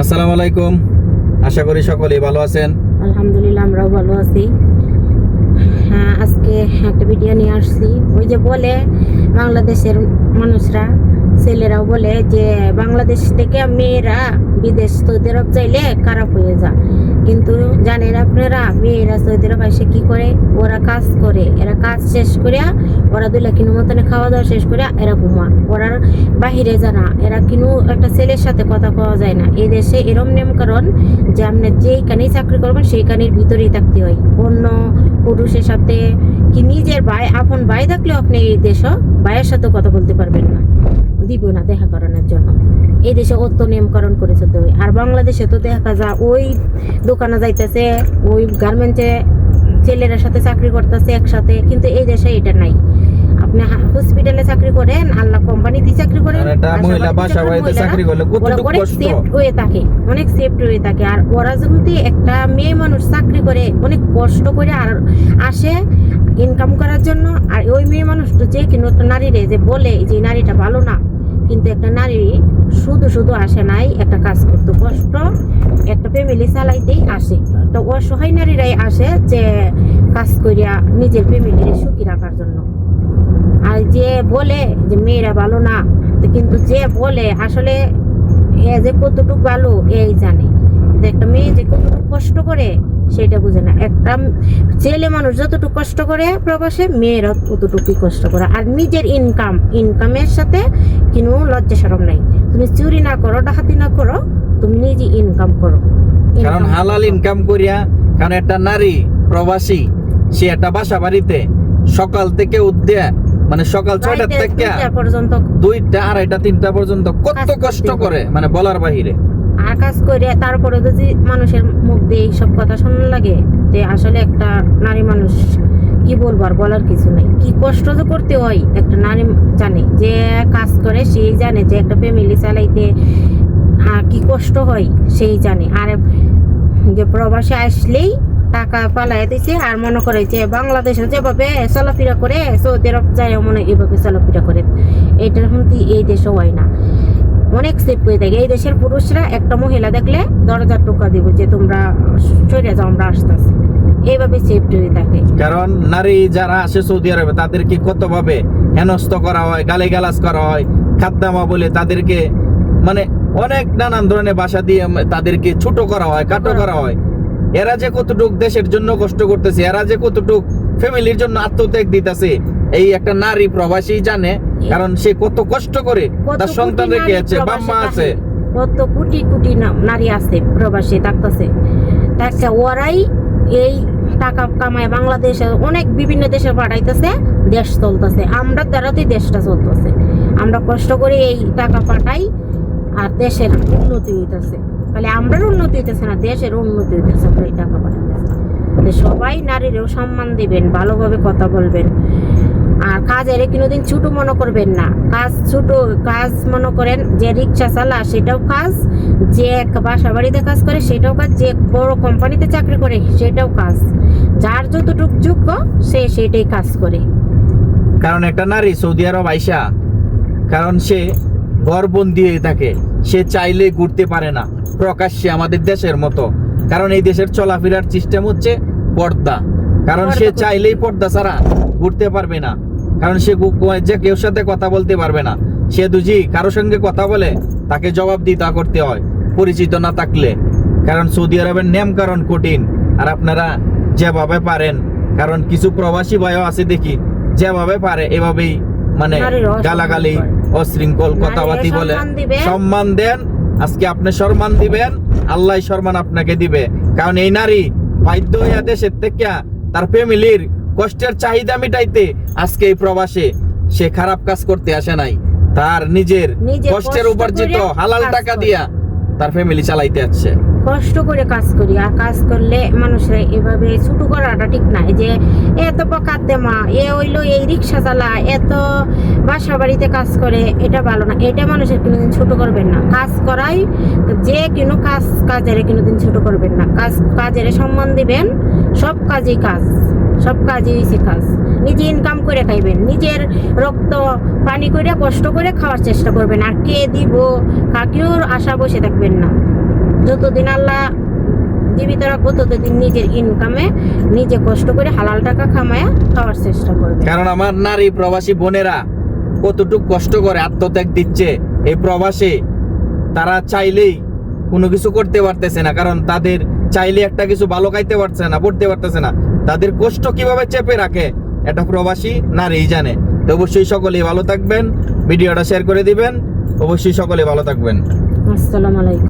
আসসালামু আলাইকুম। আশা করি সকলেই ভালো আছেন। আলহামদুলিল্লাহ, আমরাও ভালো আছি। হ্যাঁ আজকে একটা ভিডিও নিয়ে আসছি। ওই যে বলে বাংলাদেশের মানুষরা, ছেলেরাও বলে যে, বাংলাদেশ থেকে মেয়েরা বিদেশ সৌদি আরব চাইলে খারাপ হয়ে যা কিন্তু জানেন আপনারা, মেয়েরা সৌদি আরব এসে কি করে? ওরা কাজ করে, এরা কাজ শেষ করিয়া ওরা দুলা কিনো মতনে খাওয়া দাওয়া শেষ করিয়া এরা ঘুমা ওরা বাহিরে জানা এরা কিনু একটা ছেলের সাথে কথা কওয়া যায় না। এই দেশে এরম নিয়ম কারণ যে আপনি যেইখানেই চাকরি করবেন, সেইখানের ভিতরেই থাকতে হয়। অন্য পুরুষের সাথে কি নিজের ভাই, আপন ভাই থাকলেও আপনি এই দেশ ভাইয়ের সাথে কথা বলতে পারবেন না। দিব না দেখা করানোর জন্য। এই দেশে অত নিয়মকরণ করে চলতে হয় আর বাংলাদেশে তো দেখা যায় ওই দোকানে যাইতেছে ওই গার্মেন্টসে ছেলেরা সাথে চাকরি করতেছে একসাথে কিন্তু এই দেশে এটা নাই। আপনি হসপিটালে চাকরি করেন আল্লাহ কোম্পানিতে চাকরি করেন মহিলা বাসা বাড়িতে চাকরি করলে ওরা অনেক সেফট হয়ে থাকে অনেক সেফট হয়ে থাকে। আর ওরা যদি একটা মেয়ে মানুষ চাকরি করে অনেক কষ্ট করে আর আসে ইনকাম করার জন্য আর ওই মেয়ে মানুষটা যে কিন্তু একটা নারীরে যে বলে যে নারীটা ভালো না কিন্তু একটা নারী শুধু শুধু আসে নাই, একটা কাজ করতে কষ্ট, একটা ফ্যামিলি চালাইতেই আসে। একটা অসহায় নারীরাই আসে যে কাজ করিয়া নিজের ফ্যামিলির সুখী রাখার জন্য। আর যে বলে যে মেয়েরা ভালো না, তো কিন্তু যে বলে, আসলে এ যে কতটুকু ভালো, এই জানে। একটা মেয়ে যে কতটুকু কষ্ট করে সেটা বুঝে না। একটা ছেলে মানুষ যতটুকু কষ্ট করে প্রবাসে মেয়েরা ততটুকুই কষ্ট করে। আর নিজের ইনকাম ইনকামের সাথে কোনো লজ্জা সরম নাই। তুমি চুরি না করো ডাকাতি না করো তুমি নিজে ইনকাম করো। কারণ হালাল ইনকাম করিয়া কারণ একটা নারী প্রবাসী সে একটা বাসা বাড়িতে সকাল থেকে উদ্যা মানে সকাল ছয়টা থেকে দুইটা আড়াইটা তিনটা পর্যন্ত কত কষ্ট। করে মানে বলার বাহিরে। আর কাজ করে তারপরে যদি মানুষের মুখ দিয়ে এইসব কথা শোনা লাগে, যে আসলে একটা নারী মানুষ কি বলব আর বলার কিছু নেই। কি কষ্ট তো করতে হয় একটা নারী জানে, যে কাজ করে সেই জানে, যে একটা ফ্যামিলি চালাইতে কি কষ্ট হয় সেই জানে। আর যে প্রবাসে আসলেই টাকা পালাই দিছে আর মনে করে যে বাংলাদেশে যেভাবে চলাফেরা করে, সৌদি আরব যায় মনে এভাবে চলাফেরা করে। এইটার কিন্তু এই দেশে হয় না। অনেক সেফ হয়ে থাকে। এই দেশের পুরুষরা একটা মহিলা দেখলে দরজার টোকা দিব যে তোমরা সরে যাও আমরা আসতেছি। এইভাবে সেফ হয়ে থাকে। কারণ নারী যারা আসে সৌদি আরবে তাদেরকে কতভাবে হেনস্থ করা হয় গালিগালাজ করা হয় খাদ্দামা বলে তাদেরকে মানে অনেক নানান ধরনের ভাষা দিয়ে তাদেরকে ছোট করা হয় কাটো করা হয়। এরা যে কতটুক দেশের জন্য কষ্ট করতেছে এরা যে কতটুক ফ্যামিলির জন্য আত্মত্যাগ দিতেছে। এই একটা নারী প্রবাসী জানে কারণ সে কত কষ্ট করে তার সন্তান রেখে আছে বাম্মা আছে। কত কোটি কোটি নারী আছে প্রবাসী থাকতেছে। তাকে ওরাই এই টাকা কামায় বাংলাদেশে অনেক বিভিন্ন দেশে পাঠাইতেছে দেশ চলতেছে। আমরা দ্বারাতেই দেশটা চলতেছে। আমরা কষ্ট করে এই টাকা পাঠাই আর দেশের উন্নতি হইতেছে। তাহলে আমরার উন্নতি হইতেছে না দেশের উন্নতি হইতেছে আমরা এই টাকা পাঠাইতেছে। সবাই নারীরও সম্মান দিবেন, ভালোভাবে কথা বলবেন। আর কাজ কাজের কোনোদিন ছোট মনে করবেন না। কাজ ছোট, কাজ মনে করেন যে রিক্সা চালা সেটাও কাজ, যে এক বাসা বাড়িতে কাজ করে সেটাও কাজ, যে বড় কোম্পানিতে চাকরি করে সেটাও কাজ। যার যতটুকু যোগ্য, সে সেটাই কাজ করে। কারণ একটা নারী সৌদি আরব আইসা, কারণ সে ঘরবন্দি হয়ে থাকে, সে চাইলে ঘুরতে পারে না, প্রকাশ্যে আমাদের দেশের মতো। কারণ এই দেশের চলাফেরার সিস্টেম হচ্ছে পর্দা। কারণ সে চাইলেই পর্দা ছাড়া ঘুরতে পারবে না। কারণ সে যে কেউ সাথে কথা বলতে পারবে না। সে দুজি কারোর সঙ্গে কথা বলে তাকে জবাব দিতে করতে হয় পরিচিত না থাকলে। কারণ সৌদি আরবের নিয়ম কারণ কঠিন আর আপনারা যেভাবে পারেন কারণ কিছু প্রবাসী ভাইও আছে দেখি যেভাবে পারে এভাবেই মানে গালাগালি অশৃঙ্খল কথাবার্তি বলে। সম্মান দেন আজকে আপনি সম্মান দিবেন আল্লাহ সম্মান আপনাকে দিবে। কারণ এই নারী বাধ্য হইয়া দেশের থেকে তার ফ্যামিলির কষ্টের চাহিদা মিটাইতে আজকে এই প্রবাসে সে খারাপ কাজ করতে আসে নাই। তার নিজের কষ্টের কষ্ট উপার্জিত হালাল টাকা দিয়া তার ফ্যামিলি চালাইতে আসছে। কষ্ট করে কাজ করি আর কাজ করলে মানুষের এভাবে ছোট করাটা ঠিক নাই যে এত পকাত দেমা এ হইল এই রিক্সা চালা এত বাসা বাড়িতে কাজ করে, এটা ভালো না। এটা মানুষের কোনোদিন ছোট করবেন না। কাজ করাই যে কোনো কাজ, কাজের কোনোদিন ছোট করবেন না। কাজ, কাজের সম্মান দিবেন, সব কাজই কাজ। সব কাজই হয়েছে কাজ। নিজে ইনকাম করে খাইবেন। নিজের রক্ত, পানি করে কষ্ট করে খাওয়ার চেষ্টা করবেন। আর কে দিব, কাকেও আশা বসে থাকবেন না। যতদিন আল্লাহ জীবিত রাখব, ততদিন নিজের ইনকামে নিজে কষ্ট করে হালাল টাকা কামায়া খাওয়ার চেষ্টা করবে কারণ আমার নারী প্রবাসী বোনেরা কতটুক কষ্ট করে আত্মত্যাগ দিচ্ছে এই প্রবাসে, তারা চাইলেই কোনো কিছু করতে পারতেছে না, কারণ তাদের চাইলে একটা কিছু ভালো খাইতে পারছে না, পড়তে পারতেছে না। তাদের কষ্ট কীভাবে চেপে রাখে, এটা প্রবাসী নারী জানে। তো অবশ্যই সকলেই ভালো থাকবেন, ভিডিওটা শেয়ার করে দিবেন, অবশ্যই সকলে ভালো থাকবেন। আসসালামু আলাইকুম।